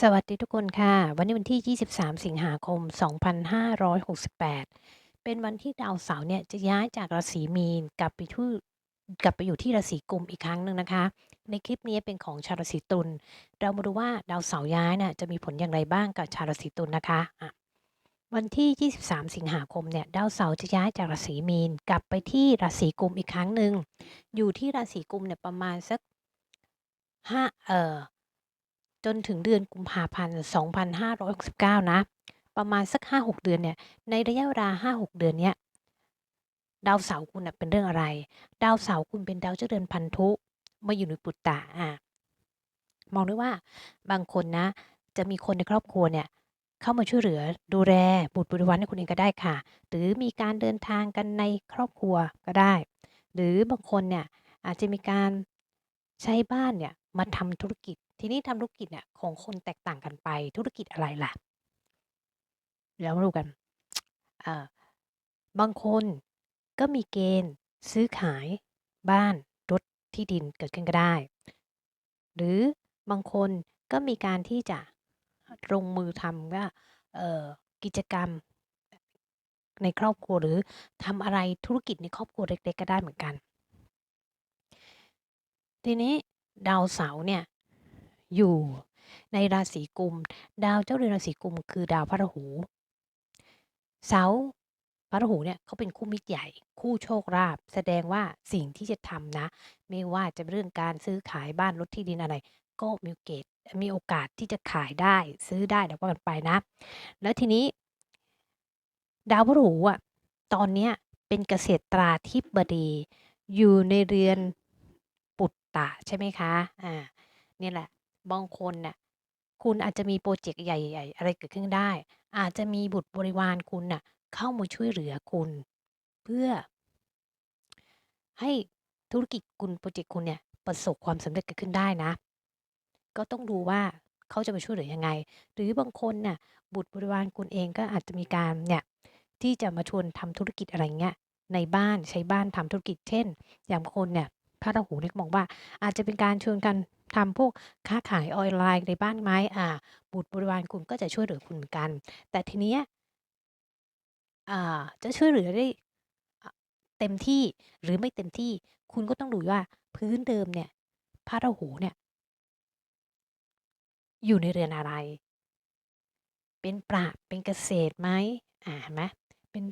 สวัสดีทุกคนค่ะ วันนี้วันที่ 23 สิงหาคม 2568 เป็นวันที่ดาวเสาร์เนี่ยจะย้ายจากราศีมีนกลับไปที่กลับไปอยู่ที่ราศีกุมอีกครั้งหนึ่งนะคะ ในคลิปนี้เป็นของชาวราศีตุลเรามาดูว่าดาวเสาร์ย้ายน่ะจะมีผลอย่างไรบ้างกับชาวราศีตุลนะคะอะวันที่ 23 สิงหาคมเนี่ยดาวเสาร์จะย้ายจากราศีมีนกลับไปที่ราศีกุมอีกครั้งหนึ่งอยู่ที่ราศีกุมเนี่ยประมาณสักห้าเอ่อ จนถึงเดือนกุมภาพันธ์2569 นะ ประมาณสัก 5-6 เดือนเนี่ย ในระยะเวลา 5-6 เดือนเนี้ยดาวเสาร์คุณเป็นเรื่องอะไร ดาวเสาร์คุณเป็นดาวเจ้าเรือนพันธุ มาอยู่ในปุตตะอ่ามองด้วยว่าบางคนนะ จะมีคนในครอบครัวเนี่ยเข้ามาช่วยเหลือดูแลบุตรบริวารให้คุณเองก็ได้ค่ะ หรือมีการเดินทางกันในครอบครัวก็ได้ หรือบางคนเนี่ยอาจจะมีการใช้บ้านเนี่ยมาทำธุรกิจ ทีนี้ทำธุรกิจเนี่ยของคนแตกต่างกันไปธุรกิจอะไรล่ะ เดี๋ยวมาดูกันอ่าบางคนก็มีเกณฑ์ซื้อขายบ้านรถที่ดินเกิดขึ้นก็ได้ หรือบางคนก็มีการที่จะลงมือทำว่ากิจกรรมในครอบครัวหรือทำอะไรธุรกิจในครอบครัวเล็กๆก็ได้เหมือนกัน ทีนี้ดาวเสาร์เนี่ย อยู่ในราศีกุม ดาวเจ้าเรือนราศีกุม คือดาวพระราหู เสาพระราหูเนี่ยเขาเป็นคู่มิตรใหญ่ คู่โชคลาภแสดงว่าสิ่งที่จะทำนะ ไม่ว่าจะเรื่องการซื้อขายบ้านรถที่ดินอะไร ก็มีเกณฑ์มีโอกาสที่จะขายได้ซื้อได้เดี๋ยวว่ากันไปนะ แล้วทีนี้ ดาวพระรหูอะตอนเนี้ยเป็นเกษตราธิบดีอยู่ในเรือนปุตตะใช่ไหมคะอ่าเนี่ยแหละ บางคนน่ะ คุณอาจจะมีโพรเจกต์ใหญ่ ๆ อะไรเกิดขึ้นได้ อาจจะมีบุตรบริวารคุณน่ะ เข้ามาช่วยเหลือคุณ เพื่อ ให้ธุรกิจคุณ โพรเจกต์คุณเนี่ย ประสบความสำเร็จเกิดขึ้นได้นะ ก็ต้องดูว่า เขาจะมาช่วยเหลือยังไง หรือบางคนน่ะ บุตรบริวารคุณเองก็อาจจะมีการเนี่ย ที่จะมาชวนทำธุรกิจ อะไรเงี้ย ในบ้าน ใช้บ้านทำธุรกิจ เช่น อย่างบางคนเนี่ย พระราหูเนี่ยก็มองว่า อาจจะเป็นการชวนกัน ทำพวกค้าขายออนไลน์ในบ้านไหมอ่า บุตรบริวารคุณก็จะช่วยเหลือคุณเหมือนกัน แต่ทีเนี้ยอ่าจะช่วยเหลือได้เต็มที่หรือไม่เต็มที่ คุณก็ต้องดูว่าพื้นเดิมเนี่ยพระราหูเนี่ย อยู่ในเรือนอะไร เป็นปราเป็นเกษตรไหมอ่าเห็นไหมเป็น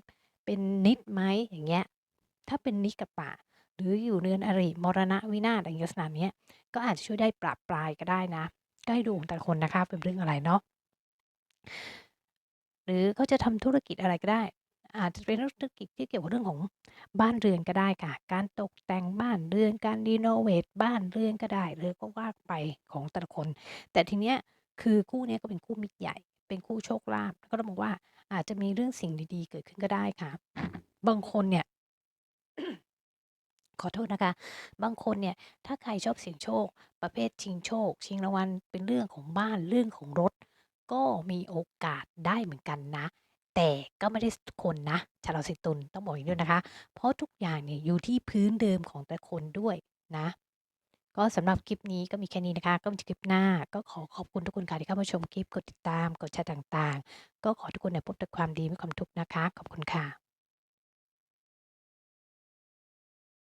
เป็นนิจไหมอย่างเงี้ย ถ้าเป็นนิจกับปรา หรืออยู่เรือนอริมรณะวินาศอะไรลักษณะนี้ก็อาจจะช่วยได้ประปรายก็ได้นะก็ให้ดูของแต่คนนะคะเป็นเรื่องอะไรเนาะหรือเขาจะทำธุรกิจอะไรก็ได้ อาจจะเป็นธุรกิจที่เกี่ยวกับเรื่องของบ้านเรือนก็ได้ค่ะ การตกแต่งบ้านเรือนการรีโนเวตบ้านเรือนก็ได้หรือก็ว่าไปของแต่ละคน แต่ทีเนี้ยคือคู่นี้ก็เป็นคู่มิตรใหญ่ เป็นคู่โชคลาภก็ต้องบอกว่าอาจจะมีเรื่องสิ่งดีๆ เกิดขึ้นก็ได้ค่ะ บางคนเนี่ย ขอโทษนะคะ บางคนเนี่ย ถ้าใครชอบเสี่ยงโชค ประเภทชิงโชค ชิงรางวัล เป็นเรื่องของบ้าน เรื่องของรถ ก็มีโอกาสได้เหมือนกันนะ แต่ก็ไม่ได้ทุกคนนะ ชาวราศีตุลต้องบอกอย่างงี้ด้วยนะคะ เพราะทุกอย่างเนี่ยอยู่ที่พื้นเดิมของแต่คนด้วยนะ ก็สำหรับคลิปนี้ก็มีแค่นี้นะคะ ก็มีคลิปหน้า ก็ขอขอบคุณทุกคนค่ะที่เข้ามาชมคลิป กดติดตาม กดแชร์ต่างๆ ก็ขอทุกคนเนี่ยพบแต่ความดีไม่ความทุกข์นะคะ ขอบคุณค่ะ